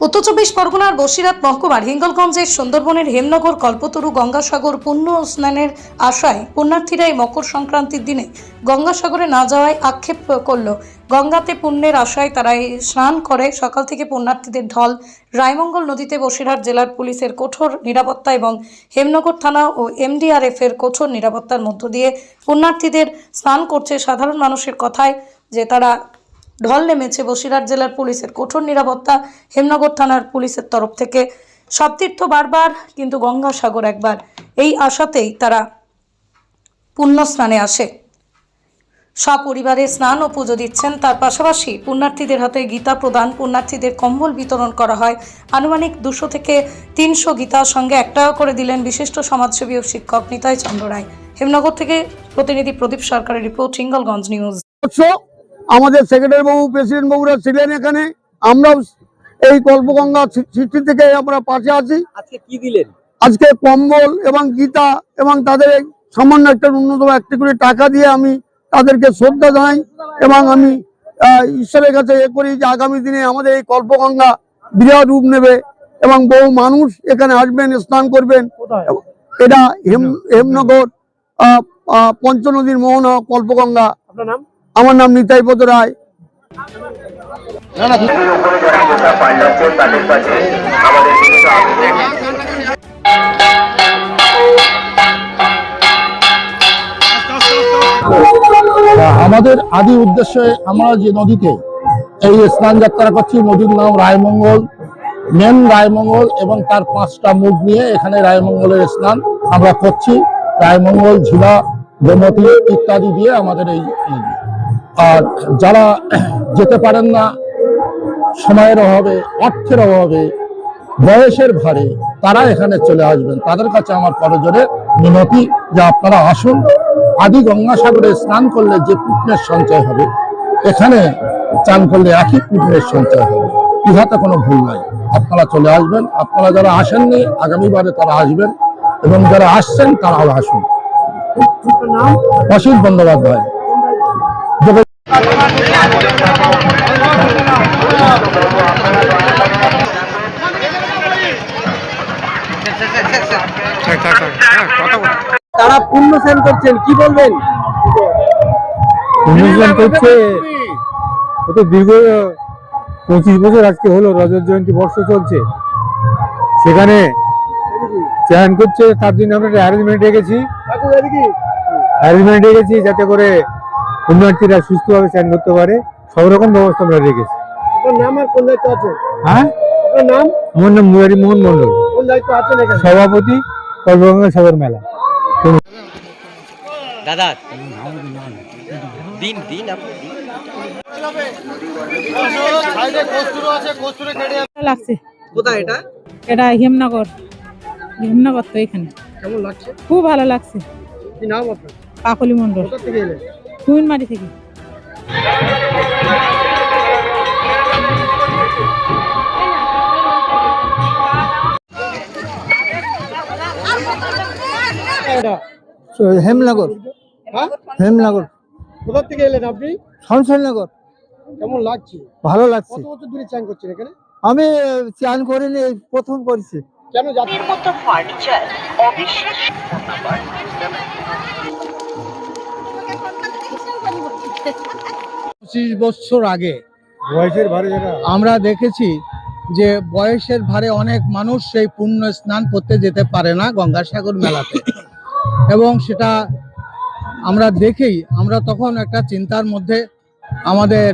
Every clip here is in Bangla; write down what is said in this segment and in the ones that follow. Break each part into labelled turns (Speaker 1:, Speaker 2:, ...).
Speaker 1: উত্তর চব্বিশ পরগনার বসিরহাট মহকুমার হিঙ্গলগঞ্জের সুন্দরবনের হেমনগর, কল্পতরু, গঙ্গাসাগর পুণ্য স্নানের আশায় পুণ্যার্থীরা এই মকর সংক্রান্তির দিনে গঙ্গাসাগরে না যাওয়ায় আক্ষেপ করল। গঙ্গাতে পুণ্যের আশায় তারা এই স্নান করে। সকাল থেকে পুণ্যার্থীদের ঢল। রায়মঙ্গল নদীতে বসিরহাট জেলার পুলিশের কঠোর নিরাপত্তা এবং হেমনগর থানা ও এমডিআরএফ এর কঠোর নিরাপত্তার মধ্য দিয়ে পুণ্যার্থীদের স্নান করছে সাধারণ মানুষের কথায় যে তারা ঢল নেমেছে বসিরহাট জেলার পুলিশের কঠোর নিরাপত্তা, হেমনগর থানার পুলিশের তরফ থেকে। সব তীর্থ বারবার, কিন্তু গঙ্গাসাগর একবার। এই আশাতেই তারা পুণ্য স্নানে আসে। সপরিবারে স্নান ও পুজো দিচ্ছেন। তার পাশাপাশি পুণ্যার্থীদের হাতে গীতা প্রদান, পুণ্যার্থীদের কম্বল বিতরণ করা হয়। আনুমানিক দুশো থেকে তিনশো গীতার সঙ্গে এক টাকা করে দিলেন বিশিষ্ট সমাজসেবী ও শিক্ষক নিতাই চন্দ্র রায়। হেমনগর থেকে প্রতিনিধি প্রদীপ সরকারের রিপোর্ট হিঙ্গলগঞ্জ নিউজ।
Speaker 2: আমাদের সেক্রেটারি বাবু প্রেসিডেন্ট বাবুরা ছিলেন এখানে। আমরাও এই কল্পগঙ্গা সৃষ্টি থেকে আমরা পাশে আছি।
Speaker 3: আজকে কি দিলেন?
Speaker 2: আজকে কম্বল এবং গীতা এবং তাদের সামান্য একটা ন্যূনতম একটি করে টাকা দিয়ে আমি তাদেরকে শ্রদ্ধা জানাই এবং আমি ঈশ্বরের কাছে এ করি যে আগামী দিনে আমাদের এই কল্পগঙ্গা বিরাট রূপ নেবে এবং বহু মানুষ এখানে আসবেন স্নান করবেন। এটা হেম হেমনগর পঞ্চনদীর মোহনা কল্পগঙ্গা।
Speaker 3: আপনার নাম?
Speaker 2: আমার নাম নিতাই পদ রায়
Speaker 4: আমাদের
Speaker 5: আদি উদ্দেশ্যে আমরা যে নদীতে এই স্নান যাত্রা করছি, নদীর নাম রায়মঙ্গল মেন রায়মঙ্গল এবং তার পাঁচটা মুখ নিয়ে এখানে রায়মঙ্গলের স্নান আমরা করছি রায়মঙ্গল, ঝিলা, গোমতী ইত্যাদি দিয়ে আমাদের এই। আর যারা যেতে পারেন না সময়ের অভাবে অর্থের অভাবে বয়সের ভারে তারা এখানে চলে আসবেন। তাদের কাছে আমার করজোরে মিনতি যে আপনারা আসুন। আদি গঙ্গাসাগরে স্নান করলে যে পুণ্যের সঞ্চয় হবে এখানে চান করলে একই পুণ্যের সঞ্চয় হবে। ইহাতে কোনো ভুল নাই। আপনারা চলে আসবেন। আপনারা যারা আসেননি আগামীবারে তারা আসবেন এবং যারা আসছেন তারাও আসুন। অসিত বন্দ্যোপাধ্যায়।
Speaker 3: তারা পূর্ণ স্নান করছেন কি বলবেন?
Speaker 6: অনুষ্ঠান করছে ও তো দীর্ঘ পঁচিশ বছর আজকে হলো রজত জয়ন্তী বর্ষ চলছে। সেখানে চ্যান করছে তার জন্য আমরা একটা অ্যারেঞ্জমেন্ট রেখেছি। অ্যারেঞ্জমেন্ট রেখেছি যাতে করে পুণ্যার্থীরা সুস্থভাবে চ্যান করতে পারে সব রকম ব্যবস্থা আমরা রেখেছি।
Speaker 3: নাম আর কোন দায়িত্ব আছে?
Speaker 6: হ্যাঁ?
Speaker 3: নাম?
Speaker 6: আমার নাম মুরারি মোহন মন্ডল
Speaker 3: কোন দায়িত্ব আছেন এখানে?
Speaker 6: সভাপতি সর্বগঙ্গা সাগর মেলা।
Speaker 3: দাদা দিন দিন
Speaker 7: লাগছে।
Speaker 3: কোথায় এটা?
Speaker 7: এটা হেমনগর। হেমনগর তো এখানে।
Speaker 3: কেমন লাগছে?
Speaker 7: খুব ভালো লাগছে।
Speaker 3: কি নাম আপনার?
Speaker 7: কাকলি মন্ডল
Speaker 3: থেকে এলেন?
Speaker 7: কুমিনমারি থেকে।
Speaker 2: হেমনগর।
Speaker 3: হ্যাঁ?
Speaker 2: হেমনগর।
Speaker 3: কোথা থেকে এলেন আপনি?
Speaker 2: শমশেরনগর
Speaker 3: কেমন লাগছে?
Speaker 2: ভালো লাগছে।
Speaker 3: কত বছর ধরে চান করছেন এখানে?
Speaker 2: আমি চান করিনি প্রথম করেছি।
Speaker 3: কেন যাচ্ছেন?
Speaker 2: পঁচিশ বছর আগে
Speaker 6: বয়সের ভারে
Speaker 2: আমরা দেখেছি যে বয়সের ভারে অনেক মানুষ সেই পুণ্য স্নান করতে যেতে পারে না গঙ্গাসাগর মেলাতে। এবং সেটা আমরা দেখেই আমরা তখন একটা চিন্তার মধ্যে আমাদের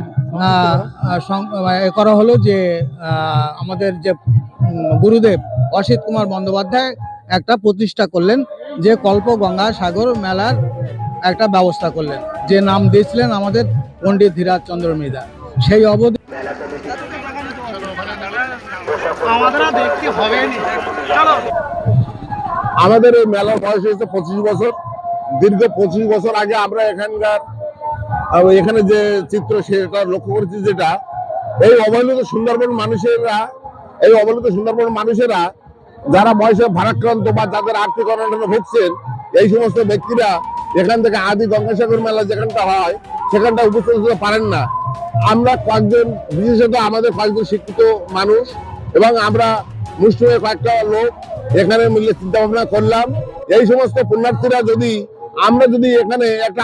Speaker 2: করা হলো যে আমাদের যে গুরুদেব অসিত কুমার বন্দ্যোপাধ্যায় একটা প্রতিষ্ঠা করলেন যে কল্প গঙ্গা সাগর মেলার একটা ব্যবস্থা করলেন। যে নাম দিয়েছিলেন আমাদের পণ্ডিত ধীরাজ চন্দ্র মৃদা সেই অবধি
Speaker 5: আমাদের এই মেলার বয়স হয়েছে পঁচিশ বছর। দীর্ঘ পঁচিশ বছর আগে আমরা এখানকার এখানে যে চিত্র সেটা লক্ষ্য করেছি যেটা এই অবহেলিত সুন্দরবন মানুষেরা এই অবহেলিত সুন্দরবন মানুষেরা যারা বয়সে ভারাক্রান্ত বা যাদের আর্থিক অনটনে ভুগছেন এই সমস্ত ব্যক্তিরা এখান থেকে আদি গঙ্গাসাগর মেলা যেখানটা হয় সেখানটা উপস্থিত হতে পারেন না
Speaker 8: আমরা কয়েকজন বিশেষত আমাদের কয়েকজন শিক্ষিত মানুষ এবং আমরা মুসলিমের কয়েকটা লোক এখানে মিলে চিন্তা ভাবনা করলাম এই সমস্ত পুণ্যার্থীরা যদি আমরা যদি এখানে একটা